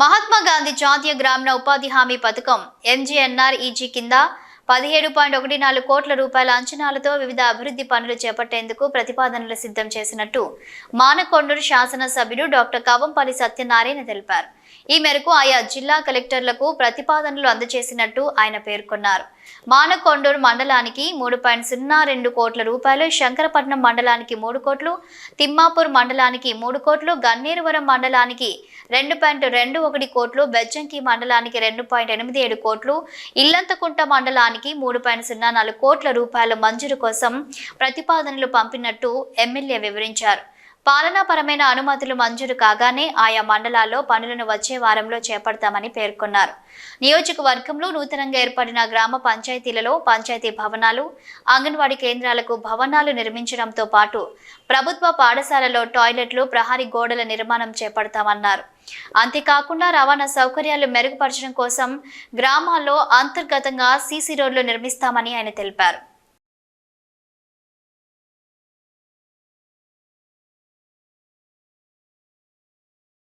మహాత్మా గాంధీ జాతీయ గ్రామీణ ఉపాధి హామీ పథకం ఎంజీఎన్ఆర్ఈజీ కింద పదిహేడు పాయింట్ ఒకటి నాలుగు కోట్ల రూపాయల అంచనాలతో వివిధ అభివృద్ధి పనులు చేపట్టేందుకు ప్రతిపాదనలు సిద్ధం చేసినట్టు మానకొండూరు శాసనసభ్యుడు డాక్టర్ కవంపల్లి సత్యనారాయణ తెలిపారు. ఈ మేరకు ఆయా జిల్లా కలెక్టర్లకు ప్రతిపాదనలు అందజేసినట్టు ఆయన పేర్కొన్నారు. మానకొండూరు మండలానికి మూడు పాయింట్ సున్నా రెండు కోట్ల రూపాయలు శంకరపట్నం మండలానికి మూడు కోట్లు తిమ్మాపూర్ మండలానికి మూడు కోట్లు గన్నేరువరం మండలానికి రెండు పాయింట్ రెండు ఒకటి కోట్లు బెజ్జంకి మండలానికి రెండు పాయింట్ ఎనిమిది ఏడు కోట్లు ఇల్లంతకుంట మండలానికి మూడు పాయింట్ సున్నా నాలుగు కోట్ల రూపాయల మంజూరు కోసం ప్రతిపాదనలు పంపినట్టు ఎమ్మెల్యే వివరించారు. పాలనాపరమైన అనుమతులు మంజూరు కాగానే ఆయా మండలాల్లో పనులను వచ్చే వారంలో చేపడతామని పేర్కొన్నారు. నియోజకవర్గంలో నూతనంగా ఏర్పడిన గ్రామ పంచాయతీలలో పంచాయతీ భవనాలు అంగన్వాడీ కేంద్రాలకు భవనాలు నిర్మించడంతో పాటు ప్రభుత్వ పాఠశాలలో టాయిలెట్లు ప్రహారీ గోడల నిర్మాణం చేపడతామన్నారు. అంతేకాకుండా రవాణా సౌకర్యాలు మెరుగుపరచడం కోసం గ్రామాల్లో అంతర్గతంగా సీసీ రోడ్లు నిర్మిస్తామని ఆయన తెలిపారు.